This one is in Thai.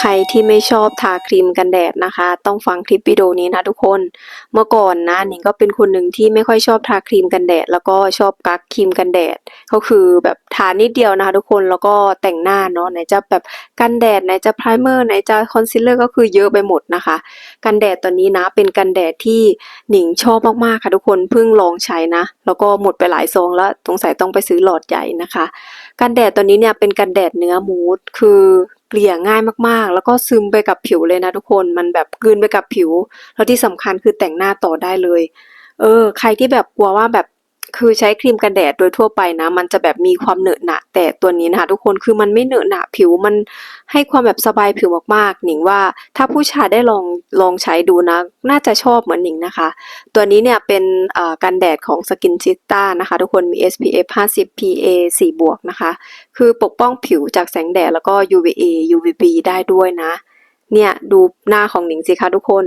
ใครที่ไม่ชอบทาครีมกันแดดนะคะ ต้องฟังคลิปวิดีโอนี้นะทุกคน เมื่อก่อนนะหนิงก็เป็นคนหนึ่งที่ไม่ค่อยชอบทาครีมกันแดด แล้วก็ชอบกักครีมกันแดด ก็คือแบบทานิดเดียวนะคะทุกคนแล้วก็แต่งหน้าเนาะไหนจะแบบกันแดดไหนจะไพรเมอร์ไหนจะคอนซีลเลอร์ก็คือเยอะไปหมดนะคะ กันแดดตัวนี้นะเป็นกันแดดที่หนิงชอบมากๆค่ะทุกคนเพิ่งลองใช้นะ แล้วก็หมดไปหลายซองแล้วสงสัยต้องไปซื้อหลอดใหญ่นะคะ กันแดดตัวนี้เนี่ยเป็นกันแดดเนื้อมูสคือเกลี่ยง่ายมากๆ แล้วก็ซึมไปกับผิวเลยนะทุกคน มันแบบกลืนไปกับผิว แล้วที่สำคัญคือแต่งหน้าต่อได้เลย เออ ใครที่แบบกลัวว่าแบบ คือใช้ครีมกันแดดโดยทั่วไปนะ มันจะแบบมีความเหนอะหนะ แต่ตัวนี้นะคะทุกคนคือมันไม่เหนอะหนะผิวมันให้ความแบบสบายผิวมากๆ หนิงว่า ถ้าผู้ชายได้ลองลองใช้ดูนะ น่าจะชอบเหมือนหนิงนะคะ ตัวนี้เนี่ยเป็นกันแดดของ Skin c i t a นะคะ ทุกคนมี SPF 50 PA 4บวกนะคะ คือปกป้องผิวจากแสงแดดแล้วก็ UVA UVB ได้ด้วยนะ เนี่ยดูหน้าของหนิงสิคะทุกคน